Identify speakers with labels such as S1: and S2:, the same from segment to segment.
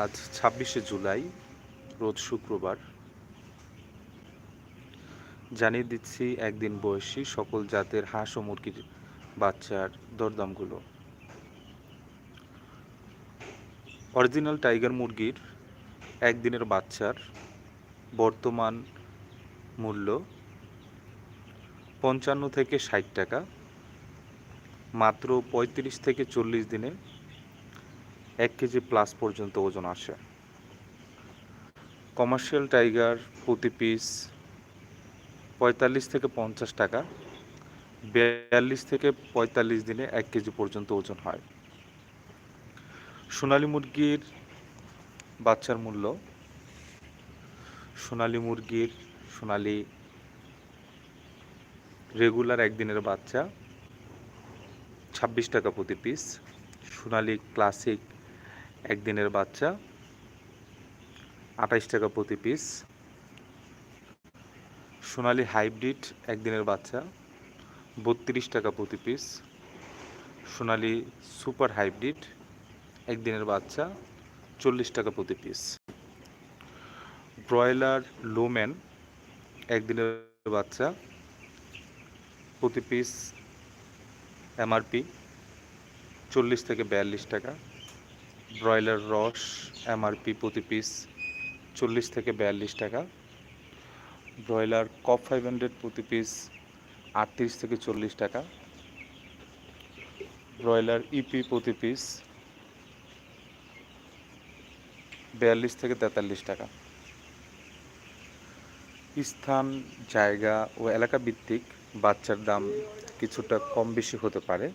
S1: আজ ছাব্বিশে জুলাই, রোজ শুক্রবার। জানিয়ে দিচ্ছি, একদিন বয়সী সকল জাতের হাঁস ও মুরগির বাচ্চার দরদামগুলো। অরিজিনাল টাইগার মুরগির একদিনের বাচ্চার বর্তমান মূল্য পঞ্চান্ন থেকে ষাট টাকা, মাত্র পঁয়ত্রিশ থেকে চল্লিশ দিনে এক কেজি প্লাস পর্যন্ত ওজন আসে। কমার্শিয়াল টাইগার প্রতি পিস পঁয়তাল্লিশ থেকে পঞ্চাশ টাকা, বিয়াল্লিশ থেকে পঁয়তাল্লিশ দিনে এক কেজি পর্যন্ত ওজন হয়। সোনালী মুরগির বাচ্চার মূল্য, সোনালী মুরগির সোনালী রেগুলার একদিনের বাচ্চা ছাব্বিশ টাকা প্রতি পিস, সোনালি ক্লাসিক একদিনের বাচ্চা, আঠাইশ টাকা প্রতি পিস সোনালী হাইব্রিড একদিনের বাচ্চা, বত্রিশ টাকা প্রতি পিস সোনালী সুপার হাইব্রিড একদিনের বাচ্চা, চল্লিশ টাকা প্রতি পিস ব্রয়লার লোম্যান একদিনের বাচ্চা, প্রতি পিস এমআরপি, চল্লিশ থেকে বিয়াল্লিশ টাকা। ব্রয়লার রস, এমআরপি প্রতি পিস চল্লিশ থেকে বিয়াল্লিশ টাকা। ব্রয়লার কপ ফাইভ হান্ড্রেড প্রতি পিস আটত্রিশ থেকে চল্লিশ টাকা। ব্রয়লার ইপি প্রতি পিস বিয়াল্লিশ থেকে তেতাল্লিশ টাকা। স্থান, জায়গা ও এলাকা ভিত্তিক বাচ্চার দাম কিছুটা কম বেশি হতে পারে।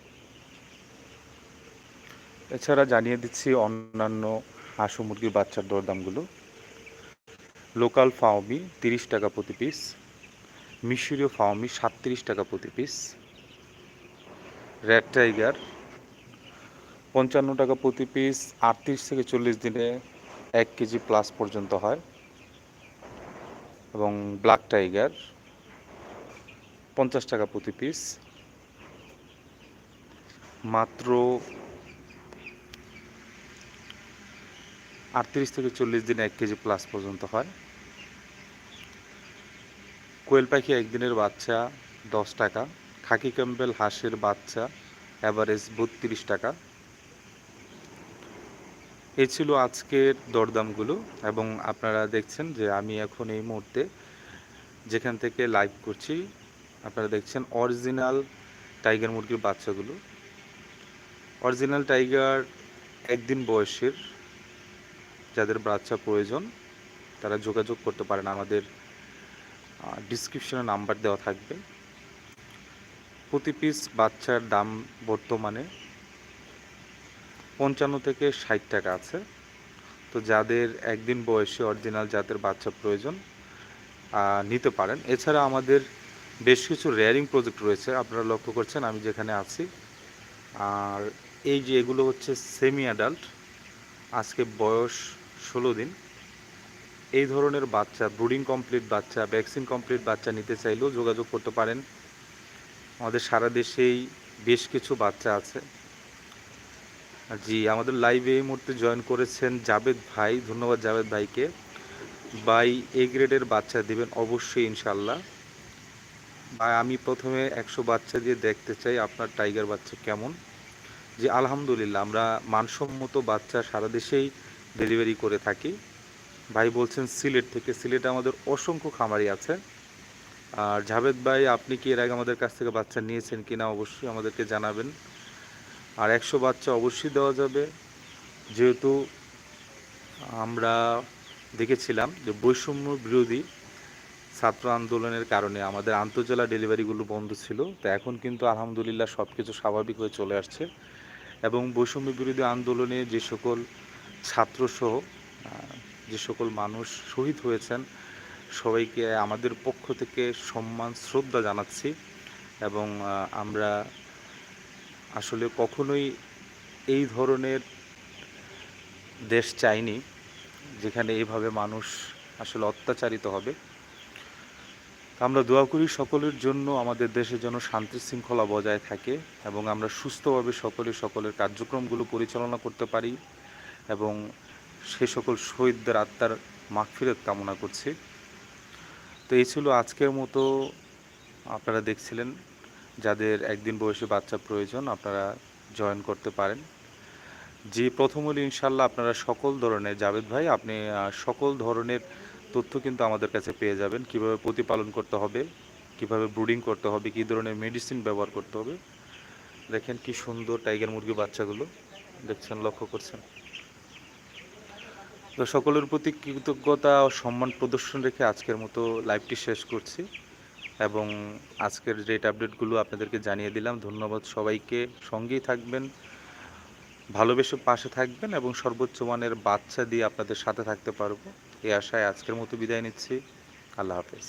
S1: এছাড়া জানিয়ে দিচ্ছি অন্যান্য হাঁস মুরগির বাচ্চার দরদামগুলো। লোকাল ফাওমি তিরিশ টাকা প্রতি পিস, মিশরীয় ফাওমি সাতত্রিশ টাকা প্রতি পিস, রেড টাইগার পঞ্চান্ন টাকা প্রতি পিস, আটত্রিশ থেকে চল্লিশ দিনে এক কেজি প্লাস পর্যন্ত হয়। এবং ব্ল্যাক টাইগার পঞ্চাশ টাকা প্রতি পিস। মাত্র আটত্রিশ থেকে চল্লিশ দিনে এক কেজি প্লাস পর্যন্ত হয়। কোয়েল পাখি একদিনের বাচ্চা দশ টাকা, খাকি ক্যাম্বেল হাঁসের বাচ্চা অ্যাভারেজ বত্রিশ টাকা। এ ছিল আজকের দরদামগুলো এবং আপনারা দেখছেন যে আমি এখন এই মুহূর্তে যেখান থেকে লাইভ করছি, আপনারা দেখছেন অরিজিনাল টাইগার মুরগির বাচ্চাগুলো। অরিজিনাল টাইগার একদিন বয়সের যাদের বাচ্চা প্রয়োজন, তারা যোগাযোগ করতে পারেন। আমাদের ডিসক্রিপশনে নাম্বার দেওয়া থাকবে। প্রতি পিস বাচ্চার দাম বর্তমানে পঞ্চান্ন থেকে ষাট টাকা আছে। তো যাদের একদিন বয়সে অরিজিনাল জাতের বাচ্চা প্রয়োজন নিতে পারেন। এছাড়া আমাদের বেশ কিছু রেয়ারিং প্রজেক্ট রয়েছে, আপনারা লক্ষ্য করছেন, আমি যেখানে আছি। আর এই যে এগুলো হচ্ছে সেমি অ্যাডাল্ট আজকে বয়স ষোলো দিন। এই ধরনের বাচ্চা, ব্রুডিং কমপ্লিট বাচ্চা, ভ্যাকসিন কমপ্লিট বাচ্চা নিতে চাইলেও যোগাযোগ করতে পারেন। আমাদের সারা দেশেই বেশ কিছু বাচ্চা আছে। জি, আমাদের লাইভে এই মুহূর্তে জয়েন করেছেন জাবেদ ভাই। ধন্যবাদ জাবেদ ভাইকে। বাই এ গ্রেডের বাচ্চা দিবেন অবশ্যই ইনশাল্লাহ বা আমি প্রথমে একশো বাচ্চা দিয়ে দেখতে চাই আপনার টাইগার বাচ্চা কেমন। যে আলহামদুলিল্লাহ, আমরা মানসম্মত বাচ্চা সারা দেশেই ডেলিভারি করে থাকি। ভাই বলছেন সিলেট থেকে। সিলেটে আমাদের অসংখ্য খামারি আছে। আর জাভেদ ভাই, আপনি কি এর আগে আমাদের কাছ থেকে বাচ্চা নিয়েছেন কি না অবশ্যই আমাদেরকে জানাবেন। আর একশো বাচ্চা অবশ্যই দেওয়া যাবে। যেহেতু আমরা দেখেছিলাম যে বৈষম্য বিরোধী ছাত্র আন্দোলনের কারণে আমাদের আন্তজেলা ডেলিভারিগুলো বন্ধ ছিল, তো এখন কিন্তু আলহামদুলিল্লাহ সব কিছু স্বাভাবিক হয়ে চলে আসছে। এবং বৈষম্য বিরোধী আন্দোলনে যে সকল ছাত্রসহ যে সকল মানুষ শহীদ হয়েছেন, সবাইকে আমাদের পক্ষ থেকে সম্মান, শ্রদ্ধা জানাচ্ছি এবং আমরা আসলে কখনোই এই ধরনের দেশ চাইনি যেখানে এইভাবে মানুষ আসলে অত্যাচারিত হবে। আমরা দোয়া করি সকলের জন্য আমাদের দেশের জন্য শান্তি শৃঙ্খলা বজায় থাকে এবং আমরা সুস্থভাবে সকলে সকলের কার্যক্রমগুলো পরিচালনা করতে পারি। এবং সে সকল শহীদদের আত্মার মাগফিরত কামনা করছি। তো এই ছিল আজকের মতো। আপনারা দেখছিলেন যাদের একদিন বয়সে বাচ্চা প্রয়োজন, আপনারা জয়েন করতে পারেন। যে প্রথম হলো ইনশাল্লাহ আপনারা সকল ধরনের, জাভেদ ভাই, আপনি সকল ধরনের তথ্য কিন্তু আমাদের কাছে পেয়ে যাবেন। কীভাবে প্রতিপালন করতে হবে, কীভাবে ব্রুডিং করতে হবে, কী ধরনের মেডিসিন ব্যবহার করতে হবে। দেখেন কি সুন্দর টাইগার মুরগি বাচ্চাগুলো। দেখছেন, লক্ষ্য করছেন। তো সকলের প্রতি কৃতজ্ঞতা ও সম্মান প্রদর্শন রেখে আজকের মতো লাইভটি শেষ করছি এবং আজকের রেট আপডেটগুলো আপনাদেরকে জানিয়ে দিলাম। ধন্যবাদ সবাইকে। সঙ্গেই থাকবেন, ভালোবেসে পাশে থাকবেন এবং সর্বোচ্চ মানের বাচ্চা দিয়ে আপনাদের সাথে থাকতে পারব। এই আশায় আজকের মতো বিদায় নিচ্ছি। আল্লাহ হাফেজ।